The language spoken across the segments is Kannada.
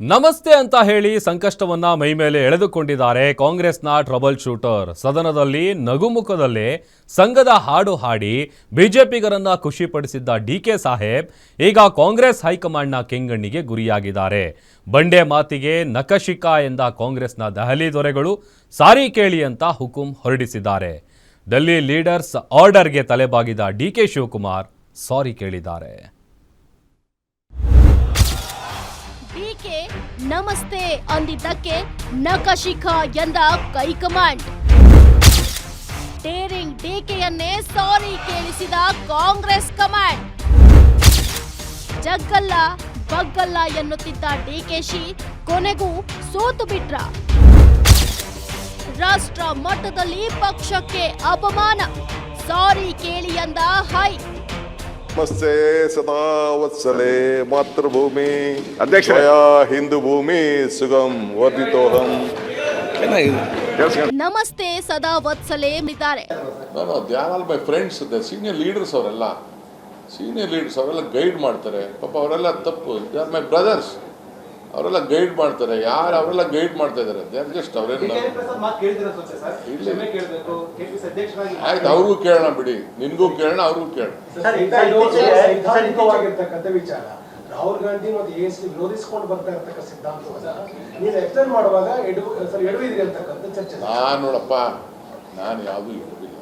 ನಮಸ್ತೆ ಅಂತ ಹೇಳಿ ಸಂಕಷ್ಟವನ್ನ ಮೈ ಮೇಲೆ ಎಳೆದುಕೊಂಡಿದ್ದಾರೆ ಕಾಂಗ್ರೆಸ್ನ ಟ್ರಬಲ್ ಶೂಟರ್. ಸದನದಲ್ಲಿ ನಗುಮುಖದಲ್ಲೇ ಸಂಘದ ಹಾಡು ಹಾಡಿ ಬಿಜೆಪಿಗರನ್ನ ಖುಷಿಪಡಿಸಿದ್ದ ಡಿ ಕೆ ಸಾಹೇಬ್ ಈಗ ಕಾಂಗ್ರೆಸ್ ಹೈಕಮಾಂಡ್ನ ಕೆಂಗಣ್ಣಿಗೆ ಗುರಿಯಾಗಿದ್ದಾರೆ. ಬಂಡೆ ಮಾತಿಗೆ ನಕಶಿಕಾ ಎಂದ ಕಾಂಗ್ರೆಸ್ನ ದೆಹಲಿ ದೊರೆಗಳು ಸಾರಿ ಕೇಳಿ ಅಂತ ಹುಕುಂ ಹೊರಡಿಸಿದ್ದಾರೆ. ದಲ್ಲಿ ಲೀಡರ್ಸ್ ಆರ್ಡರ್ಗೆ ತಲೆಬಾಗಿದ ಡಿ ಕೆ ಶಿವಕುಮಾರ್ ಸಾರಿ ಕೇಳಿದ್ದಾರೆ. ಡಿಕೆ ನಮಸ್ತೆ ಅಂದಿದ್ದಕ್ಕೆ ನಕಶಿಖ ಎಂದ ಕೈ ಕಮಾಂಡ್. ಡೇರಿಂಗ್ ಡಿಕೆಯನ್ನೇ ಸಾರಿ ಕೇಳಿಸಿದ ಕಾಂಗ್ರೆಸ್ ಕಮಾಂಡ್. ಜಗ್ಗಲ್ಲ ಬಗ್ಗಲ್ಲ ಎನ್ನುತ್ತಿದ್ದ ಡಿಕೆಶಿ ಕೊನೆಗೂ ಸೋತು ಬಿಟ್ರ. ರಾಷ್ಟ್ರ ಮಟ್ಟದಲ್ಲಿ ಪಕ್ಷಕ್ಕೆ ಅಪಮಾನ. ಸಾರಿ ಕೇಳಿ ಎಂದ ಹೈ. ನಮಸ್ತೆ ಸದಾ ವತ್ಸಲೆ ಮಾತೃಭೂಮಿ. ಅಧ್ಯಕ್ಷ ಹಿಂದೂ ಭೂಮಿ ಸುಗಮ್ ವರ್ಧಿತೋಹಂ. ನಮಸ್ತೆ ಸದಾ ವತ್ಸಲೆ ಎಂದಿದ್ದಾರೆ ಮೈ ಫ್ರೆಂಡ್ಸ್ ಇದೆ ಸೀನಿಯರ್ ಲೀಡರ್ಸ್ ಅವರೆಲ್ಲ. ಸೀನಿಯರ್ ಲೀಡರ್ಸ್ ಅವರೆಲ್ಲ ಗೈಡ್ ಮಾಡ್ತಾರೆ. ಪಾಪ ಅವರೆಲ್ಲ ತಪ್ಪು. ದೇ ಆರ್ ಮೈ ಬ್ರದರ್ಸ್ ಅವರೆಲ್ಲ ಗೈಡ್ ಮಾಡ್ತಾರೆ. ಯಾರು ಅವರೆಲ್ಲ ಗೈಡ್ ಮಾಡ್ತಾ ಇದಾರೆ ದೇ ಆರ್ ಜಸ್ಟ್ ಅವರೇನು ಆಯ್ತು ಅವ್ರಿಗೂ ಕೇಳೋಣ ಬಿಡಿ. ನಿನ್ಗೂ ಕೇಳೋಣ ಅವ್ರಿಗೂ ಕೇಳೋಣ. ವಿಚಾರ. ರಾಹುಲ್ ಗಾಂಧಿ ಮತ್ತು ಎ ಎಸ್ ವಿರೋಧಿಸಿಕೊಂಡು ಬರ್ತಾ ಇರತಕ್ಕ ಸಿದ್ಧಾಂತವನ್ನ ನೀವು ಎಕ್ಸ್ಪ್ಲೇನ್ ಮಾಡುವಾಗ ಎಡು ಸರ್ ಎಡವಿದ್ರಿ ಅಂತಕ್ಕಂಥ ಚರ್ಚೆ ನಾನು ನೋಡಪ್ಪ ನಾನು ಯಾವುದೂ ಹೇಳಿಲ್ಲ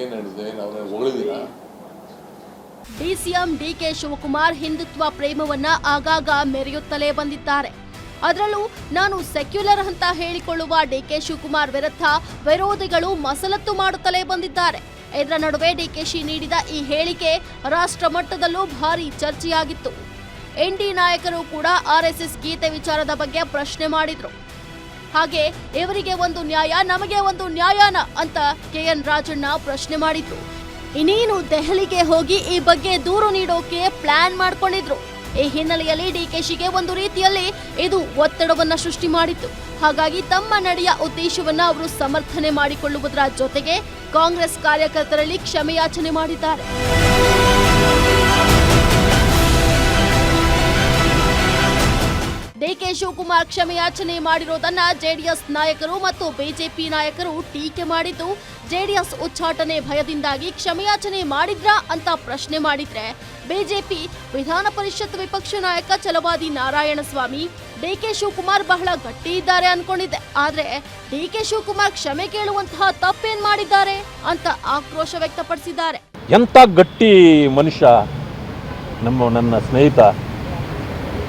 ಏನು ಹೇಳಿದೆ? ಅವ್ರನ್ನ ಹೊಗಳಿದಿಲ್ಲ ಡಿಸಿಎಂ ಡಿಕೆ ಶಿವಕುಮಾರ್ ಹಿಂದುತ್ವ ಪ್ರೇಮವನ್ನ ಆಗಾಗ ಮೆರೆಯುತ್ತಲೇ ಬಂದಿದ್ದಾರೆ. ಅದರಲ್ಲೂ ನಾನು ಸೆಕ್ಯುಲರ್ ಅಂತ ಹೇಳಿಕೊಳ್ಳುವ ಡಿಕೆ ಶಿವಕುಮಾರ್ ವಿರುದ್ಧ ವಿರೋಧಿಗಳು ಮಸಲತ್ತು ಮಾಡುತ್ತಲೇ ಬಂದಿದ್ದಾರೆ. ಇದರ ನಡುವೆ ಡಿಕೆಶಿ ನೀಡಿದ ಈ ಹೇಳಿಕೆ ರಾಷ್ಟ್ರ ಮಟ್ಟದಲ್ಲೂ ಭಾರಿ ಚರ್ಚೆಯಾಗಿತ್ತು. ಎನ್ಡಿ ನಾಯಕರು ಕೂಡ ಆರ್ಎಸ್ಎಸ್ ಗೀತೆ ವಿಚಾರದ ಬಗ್ಗೆ ಪ್ರಶ್ನೆ ಮಾಡಿದ್ರು. ಹಾಗೆ ಇವರಿಗೆ ಒಂದು ನ್ಯಾಯ, ನಮಗೆ ಒಂದು ನ್ಯಾಯನ ಅಂತ ಕೆಎನ್ ರಾಜಣ್ಣ ಪ್ರಶ್ನೆ ಮಾಡಿದ್ರು. ಇನ್ನೇನು ದೆಹಲಿಗೆ ಹೋಗಿ ಈ ಬಗ್ಗೆ ದೂರು ನೀಡೋಕೆ ಪ್ಲಾನ್ ಮಾಡ್ಕೊಂಡಿದ್ರು. ಈ ಹಿನ್ನೆಲೆಯಲ್ಲಿ ಡಿಕೆಶಿಗೆ ಒಂದು ರೀತಿಯಲ್ಲಿ ಇದು ಒತ್ತಡವನ್ನ ಸೃಷ್ಟಿ ಮಾಡಿತ್ತು. ಹಾಗಾಗಿ ತಮ್ಮ ನಡೆಯ ಉದ್ದೇಶವನ್ನ ಅವರು ಸಮರ್ಥನೆ ಮಾಡಿಕೊಳ್ಳುವುದರ ಜೊತೆಗೆ ಕಾಂಗ್ರೆಸ್ ಕಾರ್ಯಕರ್ತರಲ್ಲಿ ಕ್ಷಮೆಯಾಚನೆ ಮಾಡಿದ್ದಾರೆ. ಡಿಕೆ ಶಿವಕುಮಾರ್ ಕ್ಷಮೆಯಾಚನೆ ಮಾಡಿರೋದನ್ನ ಜೆಡಿಎಸ್ ನಾಯಕರು ಮತ್ತು ಬಿಜೆಪಿ ನಾಯಕರು ಟೀಕೆ ಮಾಡಿದ್ದು, ಜೆಡಿಎಸ್ ಉಚ್ಚಾಟನೆ ಭಯದಿಂದಾಗಿ ಕ್ಷಮೆಯಾಚನೆ ಮಾಡಿದ್ರಾ ಅಂತ ಪ್ರಶ್ನೆ ಮಾಡಿದ್ರೆ, ಬಿಜೆಪಿ ವಿಧಾನ ಪರಿಷತ್ ವಿಪಕ್ಷ ನಾಯಕ ಛಲವಾದಿ ನಾರಾಯಣಸ್ವಾಮಿ ಡಿಕೆ ಶಿವಕುಮಾರ್ ಬಹಳ ಗಟ್ಟಿ ಇದ್ದಾರೆ ಅನ್ಕೊಂಡಿದ್ದೆ. ಆದ್ರೆ ಡಿಕೆ ಶಿವಕುಮಾರ್ ಕ್ಷಮೆ ಕೇಳುವಂತಹ ತಪ್ಪೇನ್ ಮಾಡಿದ್ದಾರೆ ಅಂತ ಆಕ್ರೋಶ ವ್ಯಕ್ತಪಡಿಸಿದ್ದಾರೆ. ಎಂತ ಗಟ್ಟಿ ಮನುಷ್ಯ ನಮ್ಮ ನನ್ನ ಸ್ನೇಹಿತ.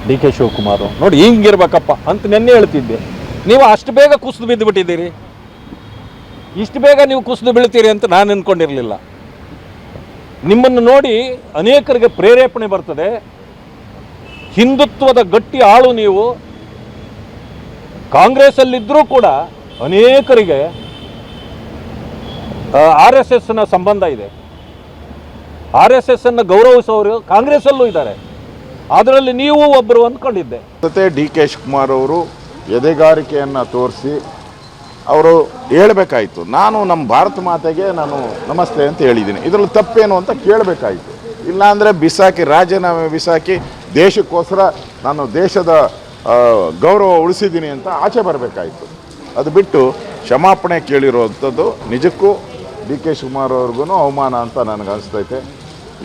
D K Shivakumar. ನೋಡಿ, ಹಿಂಗಿರ್ಬೇಕಪ್ಪ ಅಂತ ನೆನ್ನೆ ಹೇಳ್ತಿದ್ದೆ. ನೀವು ಅಷ್ಟು ಬೇಗ ಕುಸಿದು ಬಿದ್ದು ಬಿಟ್ಟಿದ್ದೀರಿ. ಇಷ್ಟು ಬೇಗ ನೀವು ಕುಸಿದು ಬೀಳ್ತೀರಿ ಅಂತ ನಾನು ಅಂದ್ಕೊಂಡಿರಲಿಲ್ಲ ನಿಮ್ಮನ್ನು ನೋಡಿ ಅನೇಕರಿಗೆ ಪ್ರೇರೇಪಣೆ ಬರ್ತದೆ. ಹಿಂದುತ್ವದ ಗಟ್ಟಿ ಆಳು ನೀವು. ಕಾಂಗ್ರೆಸ್ಸಲ್ಲಿದ್ದರೂ ಕೂಡ ಅನೇಕರಿಗೆ ಆರ್ ಎಸ್ ಎಸ್ನ ಸಂಬಂಧ ಇದೆ. ಆರ್ ಎಸ್ ಎಸ್ ಅನ್ನು ಗೌರವಿಸೋರು ಕಾಂಗ್ರೆಸ್ಸಲ್ಲೂ ಇದ್ದಾರೆ. ಅದರಲ್ಲಿ ನೀವು ಒಬ್ಬರು ಅಂದ್ಕೊಂಡಿದ್ದೆ. ಜೊತೆ ಡಿ ಕೆ ಶಿವಕುಮಾರ್ ಅವರು ಎದೆಗಾರಿಕೆಯನ್ನು ತೋರಿಸಿ ಅವರು ಹೇಳಬೇಕಾಯಿತು. ನಾನು ನಮ್ಮ ಭಾರತ ಮಾತೆಗೆ ನಾನು ನಮಸ್ತೆ ಅಂತ ಹೇಳಿದ್ದೀನಿ. ಇದರಲ್ಲಿ ತಪ್ಪೇನು ಅಂತ ಕೇಳಬೇಕಾಯಿತು. ಇಲ್ಲಾಂದರೆ ಬಿಸಾಕಿ, ರಾಜೀನಾಮೆ ಬಿಸಾಕಿ ದೇಶಕ್ಕೋಸ್ಕರ ನಾನು ದೇಶದ ಗೌರವ ಉಳಿಸಿದ್ದೀನಿ ಅಂತ ಆಚೆ ಬರಬೇಕಾಯಿತು. ಅದು ಬಿಟ್ಟು ಕ್ಷಮಾಪಣೆ ಕೇಳಿರುವಂಥದ್ದು ನಿಜಕ್ಕೂ ಡಿ ಕೆ ಶಿವಕುಮಾರ್ ಅವ್ರಿಗೂ ಅವಮಾನ ಅಂತ ನನಗನ್ನಿಸ್ತೈತೆ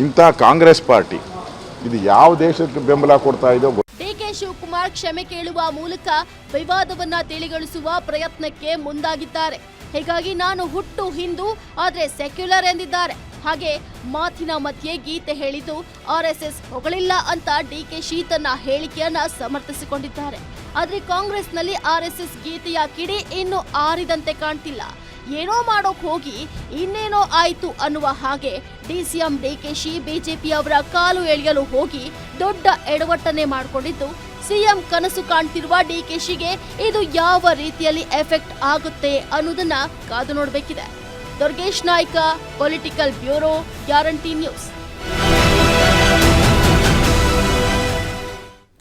ಇಂಥ ಕಾಂಗ್ರೆಸ್ ಪಾರ್ಟಿ ಇದು ಯಾವ ದೇಶಕ್ಕೆ ಬೆಂಬಲ ಕೊಡ್ತಾ ಇದೆಯೋ ಡಿಕೆ ಶಿವಕುಮಾರ್ ಕ್ಷಮೆ ಕೇಳುವ ಮೂಲಕ ವಿವಾದವನ್ನ ತಿಳಿಗೊಳಿಸುವ ಪ್ರಯತ್ನಕ್ಕೆ ಮುಂದಾಗಿದ್ದಾರೆ. ಹೀಗಾಗಿ ನಾನು ಹುಟ್ಟು ಹಿಂದೂ, ಆದ್ರೆ ಸೆಕ್ಯುಲರ್ ಎಂದಿದ್ದಾರೆ. ಹಾಗೆ ಮಾತಿನ ಮಧ್ಯೆ ಗೀತೆ ಹೇಳಿದ್ದು ಆರ್ಎಸ್ಎಸ್ ಹೊಗಳಿಲ್ಲ ಅಂತ ಡಿಕೆಶಿ ತನ್ನ ಹೇಳಿಕೆಯನ್ನ ಸಮರ್ಥಿಸಿಕೊಂಡಿದ್ದಾರೆ. ಆದ್ರೆ ಕಾಂಗ್ರೆಸ್ನಲ್ಲಿ ಆರ್ಎಸ್ಎಸ್ ಗೀತೆಯ ಕಿಡಿ ಇನ್ನು ಆರಿದಂತೆ ಕಾಣ್ತಿಲ್ಲ. ಏನೋ ಮಾಡೋಕ್ ಹೋಗಿ ಇನ್ನೇನೋ ಆಯ್ತು ಅನ್ನುವ ಹಾಗೆ ಡಿಸಿಎಂ ಡಿಕೆಶಿ ಬಿಜೆಪಿ ಅವರ ಕಾಲು ಎಳೆಯಲು ಹೋಗಿ ದೊಡ್ಡ ಎಡವಟ್ಟನೆ ಮಾಡಿಕೊಂಡಿದ್ದು. ಸಿಎಂ ಕನಸು ಕಾಣ್ತಿರುವ ಡಿಕೆಶಿಗೆ ಇದು ಯಾವ ರೀತಿಯಲ್ಲಿ ಎಫೆಕ್ಟ್ ಆಗುತ್ತೆ ಅನ್ನೋದನ್ನ ಕಾದು ನೋಡಬೇಕಿದೆ. Durgesh Naik political bureau guarantee news